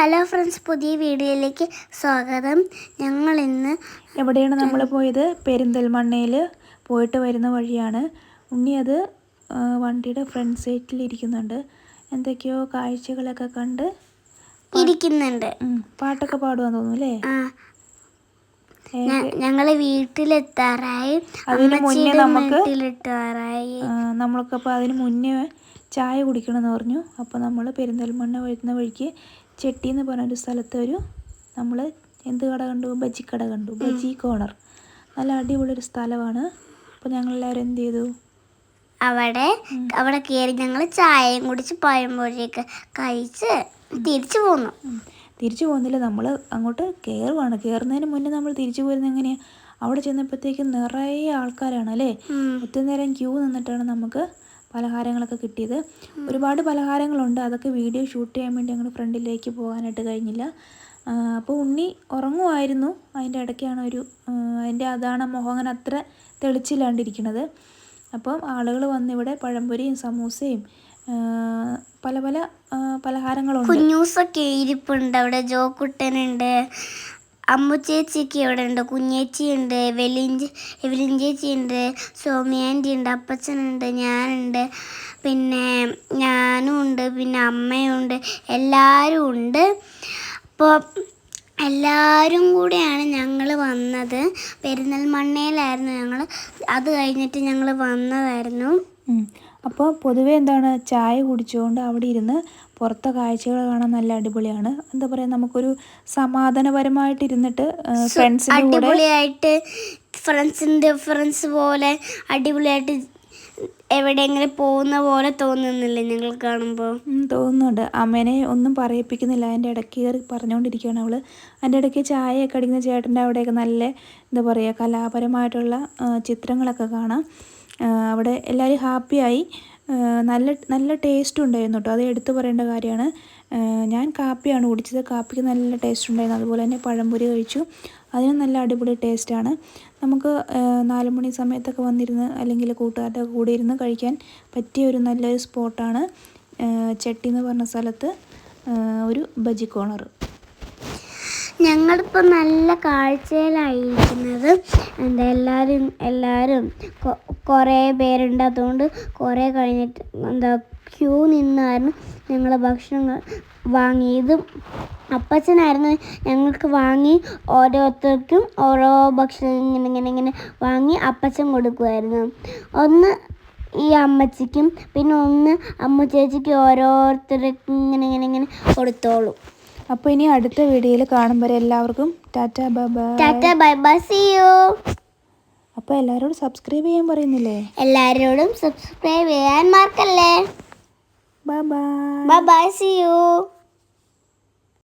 Hello friends പുതിയ വീഡിയോയിലേക്ക് സ്വാഗതം. ഞങ്ങൾ ഇന്ന് എവിടെയാണ് നമ്മൾ പോയത്? പെരിന്തൽമണ്ണയിൽ പോയിട്ട് വരുന്ന വഴിയാണ്. ഉണ്ണി അത് വണ്ടിയുടെ ഫ്രണ്ട് സീറ്റിൽ ഇരിക്കുന്നുണ്ട്. എന്തൊക്കെയോ കാഴ്ചകളൊക്കെ കണ്ട് ഇരിക്കുന്നുണ്ട്. പാട്ടൊക്കെ പാടുവാന്ന് തോന്നുന്നു അല്ലേ? ഞങ്ങൾ ഞങ്ങൾ വീട്ടിലെത്താറായി. അതിന് മുന്നേ നമുക്ക് നമ്മൾക്കപ്പോൾ അതിന് മുന്നേ ചായ കുടിക്കണം എന്ന് പറഞ്ഞു. അപ്പോൾ നമ്മൾ പെരിന്തൽമണ്ണ വരുന്ന വഴിക്ക് ചെട്ടി എന്ന് പറഞ്ഞൊരു സ്ഥലത്ത് ഒരു നമ്മൾ എന്ത് കട കണ്ടു? ബജി കട കണ്ടു. ബജി കോണർ നല്ല അടിപൊളി ഒരു സ്ഥലമാണ്. അപ്പോൾ ഞങ്ങളെല്ലാവരും എന്ത് ചെയ്തു? അവിടെ അവിടെ കയറി ഞങ്ങൾ ചായയും കുടിച്ച് പഴംപൊരിയൊക്കെ കഴിച്ച് തിരിച്ചു പോന്നു. തിരിച്ചു പോകുന്നില്ല നമ്മൾ അങ്ങോട്ട് കയറുവാണ് കയറുന്നതിന് മുന്നേ നമ്മൾ തിരിച്ചു പോരുന്നത് എങ്ങനെയാണ് അവിടെ ചെന്നപ്പോഴത്തേക്കും നിറയെ ആൾക്കാരാണ് അല്ലേ. ഒത്തിരി നേരം ക്യൂ നിന്നിട്ടാണ് നമുക്ക് പലഹാരങ്ങളൊക്കെ കിട്ടിയത്. ഒരുപാട് പലഹാരങ്ങളുണ്ട്. അതൊക്കെ വീഡിയോ ഷൂട്ട് ചെയ്യാൻ വേണ്ടി ഞങ്ങൾ ഫ്രണ്ടിലേക്ക് പോകാനായിട്ട് കഴിഞ്ഞില്ല. അപ്പോൾ ഉണ്ണി ഉറങ്ങുമായിരുന്നു. അതിന്റെ ഇടയ്ക്കാണ് ഒരു അതിന്റെ അതാണ് മുഖം അങ്ങനെ അത്ര തെളിച്ചില്ലാണ്ടിരിക്കുന്നത്. അപ്പം ആളുകൾ വന്നിവിടെ പഴംപൊരിയും സമൂസയും പല പല പലഹാരങ്ങളും പലഹാരങ്ങളുണ്ട്. കുഞ്ഞൂസൊക്കെ ഇരിപ്പുണ്ട് അവിടെ. ജോക്കുട്ടനുണ്ട്. അമ്മു ചേച്ചിയൊക്കെ ഇവിടെ ഉണ്ട് കുഞ്ഞേച്ചി ഉണ്ട് വെലിഞ്ച് എവലിൻ ഉണ്ട് സോമിയാന്റി ഉണ്ട് അപ്പച്ചനുണ്ട് ഞാനുണ്ട് പിന്നെ ഞാനും ഉണ്ട് പിന്നെ അമ്മയുണ്ട് എല്ലാവരും ഉണ്ട് അപ്പോൾ എല്ലാവരും കൂടെയാണ് ഞങ്ങൾ വന്നത്. പെരുന്നൽമണ്ണയിലായിരുന്നു ഞങ്ങൾ അത് കഴിഞ്ഞിട്ട് ഞങ്ങൾ വന്നതായിരുന്നു. അപ്പോൾ പൊതുവേ എന്താണ്? ചായ കുടിച്ചുകൊണ്ട് അവിടെ ഇരുന്ന് പുറത്തെ കാഴ്ചകൾ കാണാൻ നല്ല അടിപൊളിയാണ്. എന്താ പറയുക നമുക്കൊരു സമാധാനപരമായിട്ട് ഇരുന്നിട്ട് ഫ്രണ്ട്സിന്റെ കൂടെ അടിപൊളിയായിട്ട് ഫ്രണ്ട്സിന്റെ ഫ്രണ്ട്സ് പോലെ അടിപൊളിയായിട്ട് എവിടെയെങ്കിലും പോകുന്ന പോലെ തോന്നുന്നില്ലേ ഞങ്ങൾ കാണുമ്പോൾ ഉം, തോന്നുന്നുണ്ട്. അമ്മേനെ ഒന്നും പറയിപ്പിക്കുന്നില്ല. അതിന്റെ ഇടയ്ക്ക് കയറി പറഞ്ഞുകൊണ്ടിരിക്കുകയാണ് അവൾ. അതിന്റെ ഇടയ്ക്ക് ചായയൊക്കെ അടിക്കുന്ന ചേട്ടന്റെ അവിടെയൊക്കെ നല്ല എന്താ പറയുക കലാപരമായിട്ടുള്ള ആ, ചിത്രങ്ങളൊക്കെ കാണാം. ആ, അവിടെ എല്ലാവരും ഹാപ്പിയായി. നല്ല നല്ല ടേസ്റ്റ് ഉണ്ടായിരുന്നു കേട്ടോ അത് എടുത്തു പറയേണ്ട കാര്യമാണ്. ഞാൻ കാപ്പിയാണ് കുടിച്ചത്. കാപ്പിക്ക് നല്ല ടേസ്റ്റ് ഉണ്ടായിരുന്നു. അതുപോലെ തന്നെ പഴംപൊരി കഴിച്ചു. അതിന് നല്ല അടിപൊളി ടേസ്റ്റാണ് നമുക്ക് നാല് മണി സമയത്തൊക്കെ വന്നിരുന്ന് അല്ലെങ്കിൽ കൂട്ടുകാരുടെ കൂടെ ഇരുന്ന് കഴിക്കാൻ പറ്റിയ ഒരു നല്ലൊരു സ്പോട്ടാണ് ചെട്ടി എന്ന് പറഞ്ഞ സ്ഥലത്ത് ഒരു ബജി കോണർ ഞങ്ങളിപ്പോൾ നല്ല കാഴ്ചയിലായിരിക്കുന്നത്. എന്താ എല്ലാവരും എല്ലാവരും കുറേ പേരുണ്ട്. അതുകൊണ്ട് കുറേ കഴിഞ്ഞിട്ട് എന്താ ക്യൂ നിന്നായിരുന്നു ഞങ്ങൾ ഭക്ഷണം വാങ്ങിയതും. അപ്പച്ചനായിരുന്നു ഞങ്ങൾക്ക് വാങ്ങി ഓരോരുത്തർക്കും ഓരോ ഭക്ഷണം ഇങ്ങനെ ഇങ്ങനെ ഇങ്ങനെ വാങ്ങി അപ്പച്ചൻ കൊടുക്കുമായിരുന്നു ഒന്ന് ഈ അമ്മച്ചിക്കും പിന്നെ ഒന്ന് അമ്മ ചേച്ചിക്കും ഓരോരുത്തർക്കും ഇങ്ങനെ ഇങ്ങനെ ഇങ്ങനെ കൊടുത്തോളും. അപ്പോൾ ഇനി അടുത്ത വീഡിയോയിൽ കാണും വരെ എല്ലാവർക്കും tata bye tata bye bye see you. അപ്പോൾ എല്ലാവരോടും സബ്സ്ക്രൈബ് ചെയ്യാൻ പറയുന്നില്ലേ? എല്ലാവരോടും സബ്സ്ക്രൈബ് ചെയ്യാൻ മാർക്കല്ലേ bye bye. Bye bye see you.